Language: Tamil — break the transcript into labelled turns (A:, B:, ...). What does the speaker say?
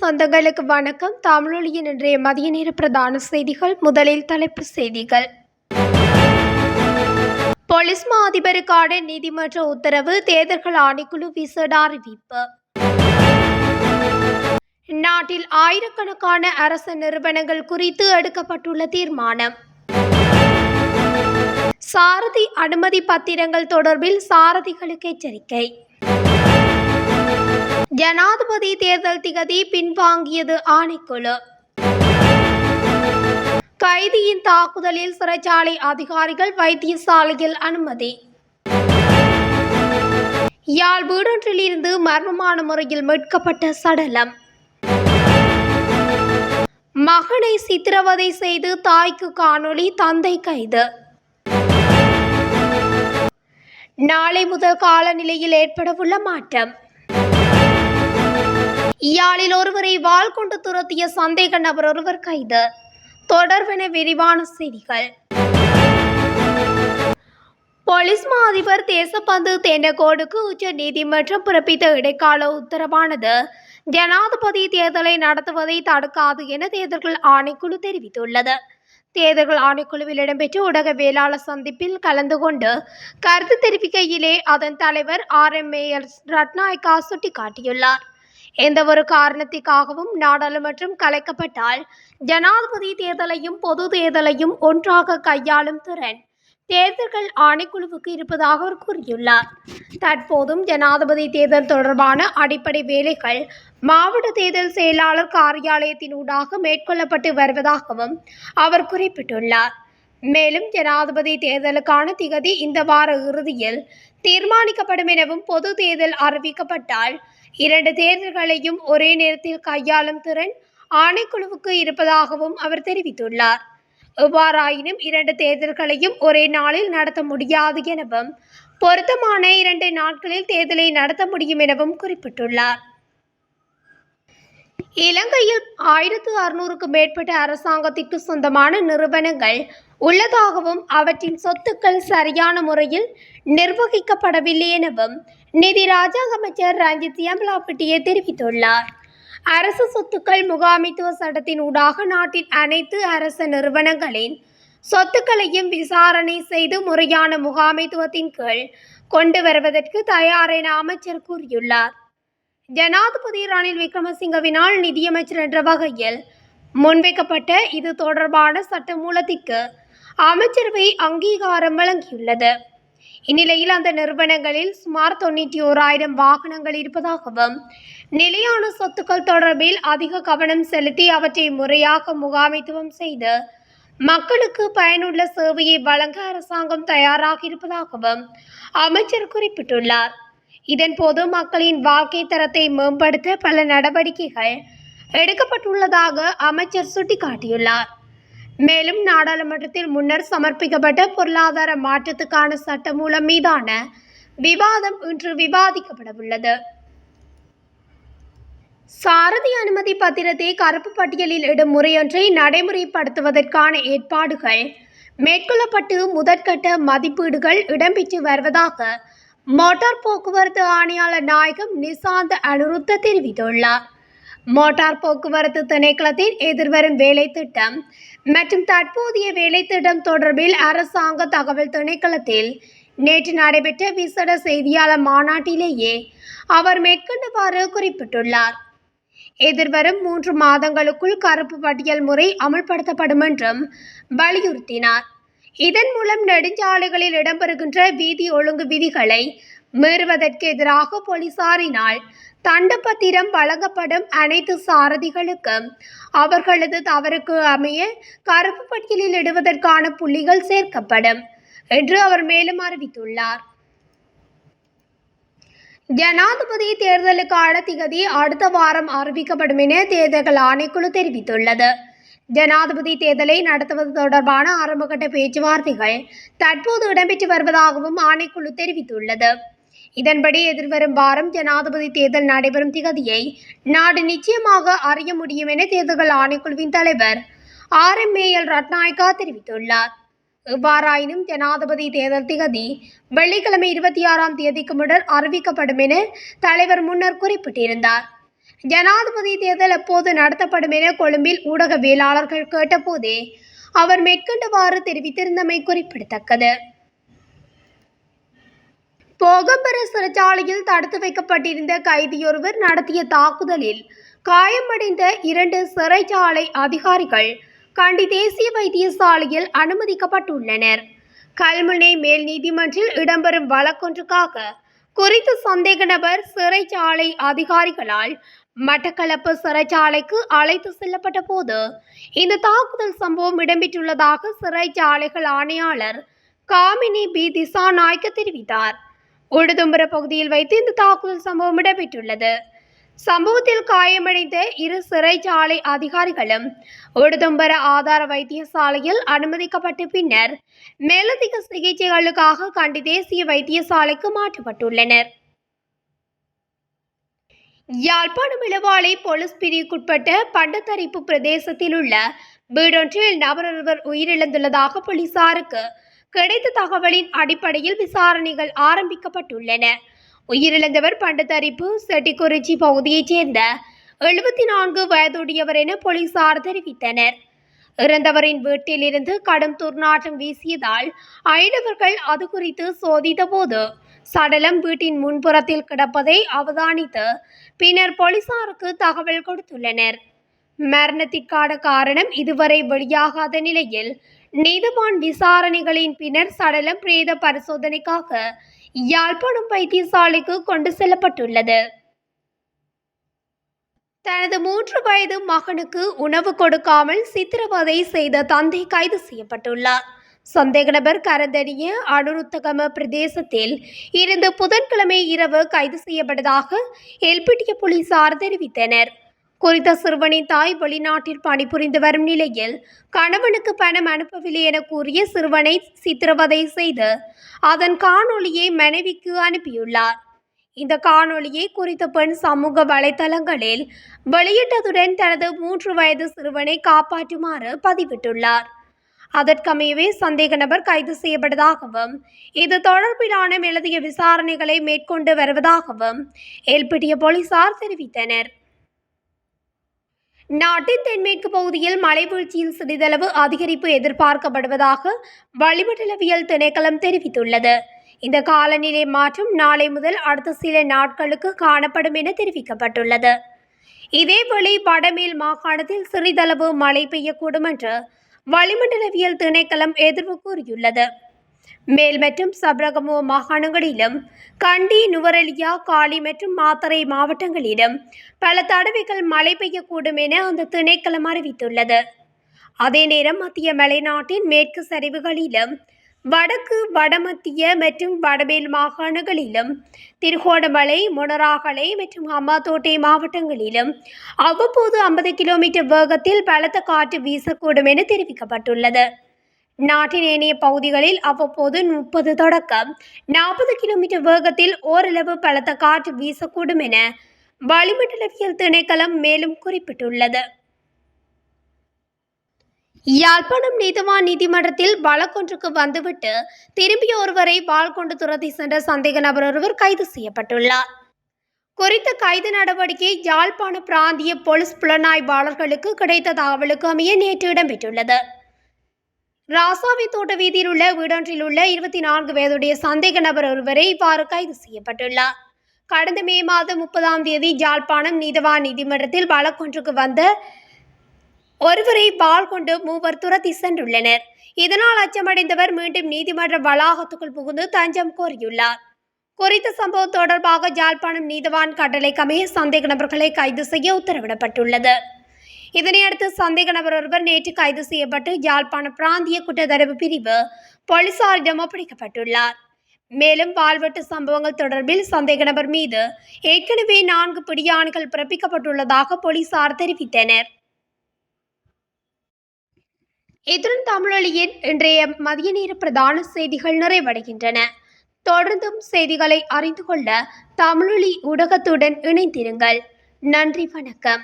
A: சொந்தங்களுக்கு வணக்கம். தமிழொலியின் இன்றைய மதிய நேர பிரதான செய்திகள் முதலில் தலைப்பு செய்திகள். போலீஸ் மா அதிபருக்கான நீதிமன்ற உத்தரவு தேர்தல்கள் ஆணைக்குழு விசேட அறிவிப்பு. நாட்டில் ஆயிரக்கணக்கான அரசு நிறுவனங்கள் குறித்து எடுக்கப்பட்டுள்ள தீர்மானம். சாரதி அனுமதி பத்திரங்கள் தொடர்பில் சாரதிகளுக்கு எச்சரிக்கை. ஜனாதிபதி தேர்தல் திகதி பின்வாங்கியது ஆணைக்குழு. கைதியின் தாக்குதலில் சிறைச்சாலை அதிகாரிகள் வைத்தியசாலையில் அனுமதி. யாழ் வீடொன்றிலிருந்து மர்மமான முறையில் மீட்கப்பட்ட சடலம். மகனை சித்திரவதை செய்து தாய்க்கு காணொளி தந்தை கைது. நாளை முதல் காலநிலையில் ஏற்படவுள்ள மாற்றம். இயாளில் ஒருவரை வால் கொண்டு துரத்திய சந்தேக நபர் ஒருவர் கைது. தொடர்பென விரிவான செய்திகள். போலீஸ் மா அதிபர் தேசப்பந்து தேனகோடுக்கு உச்ச நீதிமன்றம் பிறப்பித்த இடைக்கால உத்தரவானது. ஜனாதிபதி தேர்தலை நடத்துவதை தடுக்காது என தேர்தல்கள் ஆணைக்குழு தெரிவித்துள்ளது. தேர்தல்கள் ஆணைக்குழுவில் இடம்பெற்ற ஊடகவியலாளர் சந்திப்பில் கலந்து கொண்டு கருத்து தெரிவிக்கையிலே அதன் தலைவர் R M A L Ratnayake சுட்டிக்காட்டியுள்ளார். எந்த ஒரு காரணத்திற்காகவும் நாடாளுமன்றம் கலைக்கப்பட்டால் ஜனாதிபதி தேர்தலையும் பொது தேர்தலையும் ஒன்றாக கையாளும் திறன் தேர்தல்கள் ஆணைக்குழுவுக்கு இருப்பதாக அவர் கூறியுள்ளார். தற்போதும் ஜனாதிபதி தேர்தல் தொடர்பான அடிப்படை வேலைகள் மாவட்ட தேர்தல் செயலாளர் காரியாலயத்தின் ஊடாக மேற்கொள்ளப்பட்டு வருவதாகவும் அவர் குறிப்பிட்டுள்ளார். மேலும் ஜனாதிபதி தேர்தலுக்கான திகதி இந்த வார இறுதியில் தீர்மானிக்கப்படும் எனவும் பொது தேர்தல் அறிவிக்கப்பட்டால் இரண்டு தேர்தல்களையும் ஒரே நேரத்தில் கையாளும் திறன் ஆணைக்குழுவுக்கு இருப்பதாகவும் அவர் தெரிவித்துள்ளார். எவ்வாறாயினும் இரண்டு தேர்தல்களையும் ஒரே நாளில் நடத்த முடியாது எனவும் பொருத்தமான இரண்டு நாட்களில் தேர்தலை நடத்த முடியும் எனவும் குறிப்பிட்டுள்ளார். இலங்கையில் ஆயிரத்து அறுநூறுக்கும் மேற்பட்ட அரசாங்கத்திற்கு சொந்தமான நிறுவனங்கள் உள்ளதாகவும் அவற்றின் சொத்துக்கள் சரியான முறையில் நிர்வகிக்கப்படவில்லை எனவும் நிதி ராஜாங்க அமைச்சர் ரஞ்சித் எம்லாபட்டியே தெரிவித்துள்ளார். அரசு சொத்துக்கள் முகாமைத்துவ சட்டத்தின் ஊடாக நாட்டின் அனைத்து அரசு நிறுவனங்களின் சொத்துக்களையும் விசாரணை செய்து முறையான முகாமைத்துவத்தின் கீழ் கொண்டு வருவதற்கு தயார் என அமைச்சர் கூறியுள்ளார். ஜனாதிபதி ரணில் விக்ரமசிங்கவினால் நிதியமைச்சர் என்ற வகையில் முன்வைக்கப்பட்ட இது தொடர்பான சட்டமூலத்திற்கு அமைச்சரவை அங்கீகாரம் வழங்கியுள்ளது. இந்நிலையில் அந்த நிறுவனங்களில் சுமார் தொண்ணூற்றி ஓராயிரம் வாகனங்கள் இருப்பதாகவும் நிலையான சொத்துக்கள் தொடர்பில் அதிக கவனம் செலுத்தி அவற்றை முறையாக முகாமைத்துவம் செய்து மக்களுக்கு பயனுள்ள சேவையை வழங்க அரசாங்கம் தயாராக இருப்பதாகவும் அமைச்சர் குறிப்பிட்டுள்ளார். இதன்போது மக்களின் வாழ்க்கை தரத்தை மேம்படுத்த பல நடவடிக்கைகள் எடுக்கப்பட்டுள்ளதாக அமைச்சர் சுட்டிக்காட்டியுள்ளார். மேலும் நாடாளுமன்றத்தில் முன்னர் சமர்ப்பிக்கப்பட்ட பொருளாதார மாற்றத்துக்கான சட்டமூலம் மீதான விவாதம் இன்று விவாதிக்கப்படவுள்ளது. சாரதி அனுமதி பத்திரத்தை கருப்பு பட்டியலில் இடும் முறையொன்றை நடைமுறைப்படுத்துவதற்கான ஏற்பாடுகள் மேற்கொள்ளப்பட்டு முதற்கட்ட மதிப்பீடுகள் இடம்பெற்று வருவதாக மோட்டார் போக்குவரத்து ஆணையாளர் நாயகம் நிசாந்த் அனுருத்த தெரிவித்துள்ளார். மோட்டார் போக்குவரத்து திணைக்களத்தின் எதிர்வரும் வேலை திட்டம் மற்றும் தற்போதைய வேலை திட்டம் தொடர்பில் அரசாங்க தகவல் திணைக்களத்தில் நேற்று நடைபெற்ற விசேட செய்தியாளர் மாநாட்டிலேயே அவர் மேற்கொண்டவாறு குறிப்பிட்டுள்ளார். எதிர்வரும் மூன்று மாதங்களுக்குள் கருப்பு பட்டியல் முறை அமல்படுத்தப்படும் என்றும் வலியுறுத்தினார். இதன் மூலம் நெடுஞ்சாலைகளில் இடம்பெறுகின்ற வீதி ஒழுங்கு விதிகளை மீறுவதற்கு எதிராக போலீசாரினால் தண்டப்பத்திரம் வழங்கப்படும் அனைத்து சாரதிகளுக்கும் அவர்களது தவறுக்கு அமைய கருப்பு பட்டியலில் இடுவதற்கான புள்ளிகள் சேர்க்கப்படும் என்று அவர் மேலும் அறிவித்துள்ளார். ஜனாதிபதி தேர்தலுக்கான திகதி அடுத்த வாரம் அறிவிக்கப்படும் என தேர்தல்கள் ஆணைக்குழு தெரிவித்துள்ளது. ஜனாதிபதி தேர்தலை நடத்துவது தொடர்பான ஆரம்பகட்ட பேச்சுவார்த்தைகள் தற்போது இடம்பெற்று வருவதாகவும் ஆணைக்குழு தெரிவித்துள்ளது. இதன்படி எதிர்வரும் வாரம் ஜனாதிபதி தேர்தல் நடைபெறும் திகதியை நாடு நிச்சயமாக அறிய முடியும் என தேர்தல்கள் ஆணைக்குழுவின் தலைவர் R M A L Ratnayake தெரிவித்துள்ளார். எவ்வாறாயினும் ஜனாதிபதி தேர்தல் திகதி வெள்ளிக்கிழமை இருபத்தி ஆறாம் தேதிக்கு முன்னர் அறிவிக்கப்படும் என தலைவர் முன்னர் குறிப்பிட்டிருந்தார். ஜனாதிபதி தேர்தல் எப்போது நடத்தப்படும் என கொழும்பில் ஊடகவியலாளர்கள் கேட்டபோதே அவர் மேற்கண்டவாறு தெரிவித்திருந்தமை குறிப்பிடத்தக்கது. போகம்பர சிறைச்சாலையில் தடுத்து வைக்கப்பட்டிருந்த கைதியொருவர் நடத்திய தாக்குதலில் காயமடைந்த இரண்டு சிறைச்சாலை அதிகாரிகள் கண்டி தேசிய வைத்தியசாலையில் அனுமதிக்கப்பட்டுள்ளனர். கல்முனை மேல் நீதிமன்றில் இடம்பெறும் வழக்கொன்றுக்காக குறித்த சந்தேக நபர் சிறைச்சாலை அதிகாரிகளால் மட்டக்களப்பு சிறைச்சாலைக்கு அழைத்து செல்லப்பட்ட போது இந்த தாக்குதல் சம்பவம் இடம்பெற்றுள்ளதாக சிறைச்சாலைகள் ஆணையாளர் காமினி பி. திசா நாயக்க தெரிவித்தார். உடுதும்புர பகுதியில் வைத்து இந்த தாக்குதல் சம்பவம் இடம்பெற்றுள்ளது. சம்பவத்தில் காயமடைந்த இரு சிறைச்சாலை அதிகாரிகளும் உடுதும்பர ஆதார வைத்தியசாலையில் அனுமதிக்கப்பட்ட பின்னர் மேலதிக சிகிச்சைகளுக்காக கண்டி தேசிய வைத்தியசாலைக்கு மாற்றப்பட்டுள்ளனர். யாழ்ப்பாணம் இளவாலை போலீஸ் பிரிவுக்குட்பட்ட பண்டத்தரிப்பு பிரதேசத்தில் உள்ள வீடொன்றில் நபரொருவர் உயிரிழந்துள்ளதாக போலீசாருக்கு கிடைத்த தகவலின் அடிப்படையில் விசாரணைகள் ஆரம்பிக்கப்பட்டுள்ளன. உயிரிழந்தவர் பண்டத்தரிப்பு செட்டிக்குறிச்சி பகுதியைச் சேர்ந்த எழுபத்தி நான்கு வயதுடையவர் என போலீசார் தெரிவித்தனர். இறந்தவரின் வீட்டிலிருந்து கடும் துர்நாற்றம் வீசியதால் அயலவர்கள் அது குறித்து சோதித்த போது சடலம் வீட்டின் முன்புறத்தில் கிடப்பதை அவதானித்து பின்னர் போலீசாருக்கு தகவல் கொடுத்துள்ளனர். மரணத்திற்கான காரணம் இதுவரை வெளியாகாத நிலையில் நீதவான் விசாரணைகளின் பின்னர் சடலம் பிரேத பரிசோதனைக்காக யாழ்ப்பாணம் வைத்தியசாலைக்கு கொண்டு செல்லப்பட்டுள்ளது. தனது மூன்று வயது மகனுக்கு உணவு கொடுக்காமல் சித்திரவதை செய்த தந்தை கைது செய்யப்பட்டுள்ளார். சந்தேக நபர் கரந்தடிய அனுருத்தகம பிரதேசத்தில் இருந்து புதன்கிழமை இரவு கைது செய்யப்பட்டதாக எல்பிட்டிய போலீசார் தெரிவித்தனர். குறித்த சிறுவனின் தாய் வெளிநாட்டில் பணிபுரிந்து வரும் நிலையில் கணவனுக்கு பணம் அனுப்பவில்லை என கூறிய சிறுவனை சித்திரவதை செய்து அதன் காணொளியை மனைவிக்கு அனுப்பியுள்ளார். இந்த காணொளியை குறித்த பெண் சமூக வலைதளங்களில் வெளியிட்டதுடன் தனது மூன்று வயது சிறுவனை காப்பாற்றுமாறு பதிவிட்டுள்ளார். அதற்கமையவே சந்தேக நபர் கைது செய்யப்பட்டதாகவும் இது தொடர்பிலான மேலதிக விசாரணைகளை மேற்கொண்டு வருவதாகவும் எல்பிட்டிய போலீசார் தெரிவித்தனர். நாட்டின் தென்மேற்கு பகுதியில் மழைவீழ்ச்சியில் சிறிதளவு அதிகரிப்பு எதிர்பார்க்கப்படுவதாக வளிமண்டலவியல் திணைக்களம் தெரிவித்துள்ளது. இந்த காலநிலை மாற்றம் நாளை முதல் அடுத்த சில நாட்களுக்கு காணப்படும் என தெரிவிக்கப்பட்டுள்ளது. இதேவேளை வடமேல் மாகாணத்தில் சிறிதளவு மழை பெய்யக்கூடும் என்று வளிமண்டலவியல் திணைக்களம் எதிர்வு கூறியுள்ளது. மேல் மற்றும் சபரகமோ மாகாணங்களிலும் கண்டி நுவரெலியா காலி மற்றும் மாத்தறை மாவட்டங்களிலும் பல தடவைகள் மழை பெய்யக்கூடும் என அந்த திணைக்களம் அறிவித்துள்ளது. அதே நேரம் மத்திய மலைநாட்டின் மேற்கு சரிவுகளிலும் வடக்கு வடமத்திய மற்றும் வடமேல் மாகாணங்களிலும் திருகோணமலை மொனராகலை மற்றும் அம்மாத்தோட்டை மாவட்டங்களிலும் அவ்வப்போது ஐம்பது கிலோமீட்டர் வேகத்தில் பலத்த காற்று வீசக்கூடும் என தெரிவிக்கப்பட்டுள்ளது. நாட்டின் ஏனைய பகுதிகளில் அவ்வப்போது முப்பது தொடக்கம். நாற்பது கிலோமீட்டர் வேகத்தில் ஓரளவு பலத்த காற்று வீசக்கூடும் என வளிமண்டலவியல் திணைக்களம் மேலும் குறிப்பிட்டுள்ளது. யாழ்ப்பாணம் நீதவான் நீதிமன்றத்தில் வழக்கொன்றுக்கு வந்துவிட்டு திரும்பிய ஒருவரை வாள் கொண்டு துரத்தி சென்ற சந்தேக நபர் ஒருவர் கைது செய்யப்பட்டுள்ளார். குறித்த கைது நடவடிக்கை யாழ்ப்பாண பிராந்திய போலீஸ் புலனாய்வாளர்களுக்கு கிடைத்த தகவலுக்கு அமைய நேற்று இடம்பெற்றுள்ளது. ராசாவி தோட்ட வீதியில் உள்ள வீடொன்றில் உள்ள இருபத்தி நான்கு வயதுடைய சந்தேக நபர் ஒருவரை இவ்வாறு கைது செய்யப்பட்டுள்ளார். கடந்த மே மாதம் முப்பதாம் தேதி யாழ்ப்பாணம் நீதவான் நீதிமன்றத்தில் வழக்கொன்றுக்கு வந்த ஒருவரை பால் கொண்டு மூவர் துரத்தி சென்றுள்ளனர். இதனால் அச்சமடைந்தவர் மீண்டும் நீதிமன்ற வளாகத்துக்குள் புகுந்து தஞ்சம் கோரியுள்ளார். குறித்த சம்பவம் தொடர்பாக யாழ்ப்பாணம் நீதவான் கடலை கமைய சந்தேக நபர்களை கைது செய்ய உத்தரவிடப்பட்டுள்ளது. இதனையடுத்து சந்தேக நபர் ஒருவர் நேற்று கைது செய்யப்பட்டு யாழ்ப்பாண பிராந்திய குற்றத்தடுப்பு பிரிவு போலீசாரிடம் ஒப்படைக்கப்பட்டுள்ளார். மேலும் பால்வெட்டு சம்பவங்கள் தொடர்பில் சந்தேக நபர் மீது ஏற்கனவே நான்கு பிடியாணைகள் பிறப்பிக்கப்பட்டுள்ளதாக போலீசார் தெரிவித்தனர். இத்துடன் தமிழொலியின் இன்றைய மதிய நேர பிரதான செய்திகள் நிறைவடைகின்றன. தொடர்ந்தும் செய்திகளை அறிந்து கொள்ள தமிழொலி ஊடகத்துடன் இணைந்திருங்கள். நன்றி வணக்கம்.